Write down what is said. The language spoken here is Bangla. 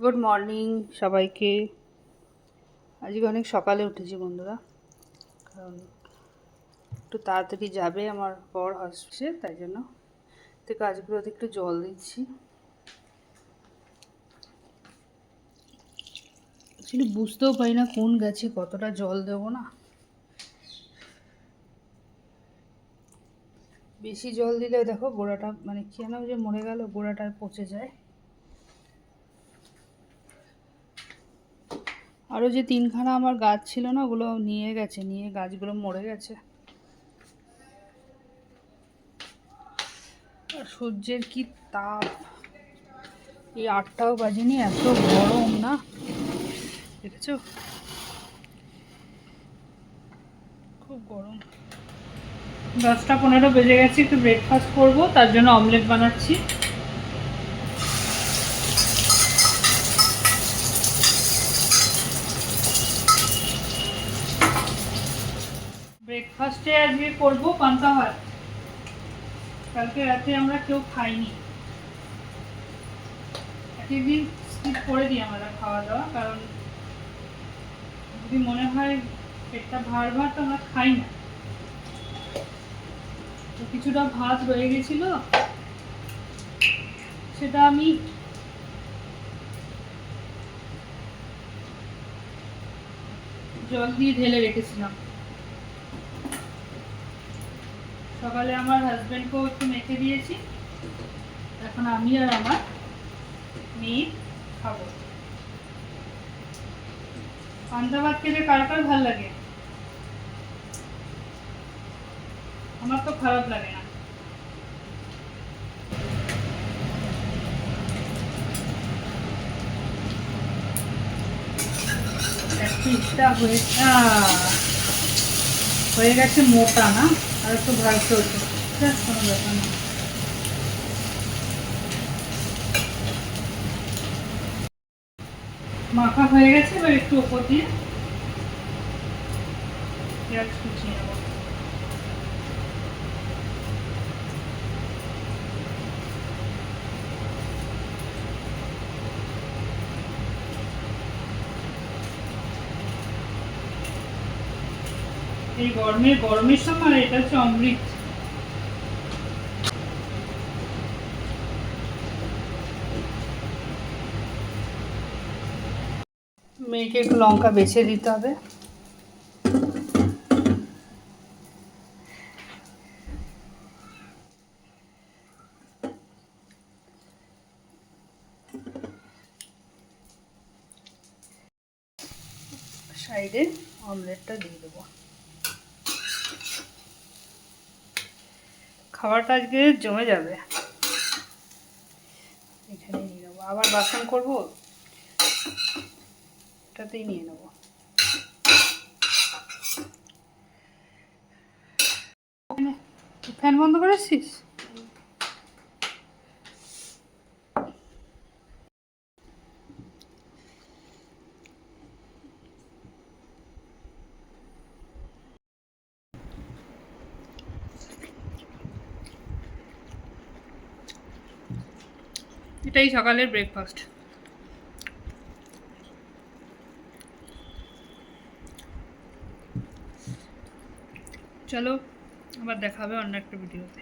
গুড মর্নিং সবাইকে। আজকে অনেক সকালে উঠেছি বন্ধুরা। কারণ একটু তাড়াতাড়ি যাবে আমার বর আসছে তাই জন্য তো গাছগুলোতে একটু জল দিচ্ছি। অ্যাকচুয়ালি বুঝতেও পারি না কোন গাছে কতটা জল দেবো না। বেশি জল দিলে দেখো গোড়াটা মানে কেন যে মরে গেল, গোড়াটা পচে যায়। আরও যে তিনখানা আমার গাছ ছিল না, ওগুলো নিয়ে গেছে, নিয়ে গাছগুলো মরে গেছে। সূর্যের কি তাপ? এই আটটাও বাজেনি, এত গরম না? দেখেছ? খুব গরম। দশটা পনেরো বেজে গেছে, একটু ব্রেকফাস্ট করব, তার জন্য অমলেট বানাচ্ছি। ব্রেকফাস্টে আজকে করব, পান্তা ভাত। কালকে রাতে আমরা কেউ খাইনি। একদিন স্কিপ করে দিই আমরা খাওয়া দাওয়া কারণ যদি মনে হয় পেটটা ভার ভার তো আমরা খাই না। তো কিছুটা ভাত রয়ে গেছিল। সেটা আমি জল দিয়ে ঢেলে রেখেছিলাম। সকালে আমার হাজব্যান্ডকেও একটু মেখে দিয়েছি। এখন আমি আর আমার মেয়ে খাব। পান্তা ভাত খেতে কার কার ভালো লাগে? আমার তো খারাপ লাগে না। হয়ে হয়ে গেছে মোটা না? আর একটু ভাজতে হতো যাক, কোনো ব্যাপার না। মাখা হয়ে গেছে এবার একটু ওপর দিয়ে পেঁয়াজ কুচিয়ে নেব। এই গরমে, গরমের সময় এটা হচ্ছে অমৃত। মেয়েকে একটু লঙ্কা বেছে দিতে হবে। সাইডে অমলেটটা দিয়ে দেবো। খাবারটা আজকে জমে যাবে। এখানে নিয়ে নেব। আবার বাসন করব? এটাতেই নিয়ে নেব। ফ্যান বন্ধ করেছিস? এটাই সকালের ব্রেকফাস্ট চলো আবার দেখা হবে অন্য একটা ভিডিওতে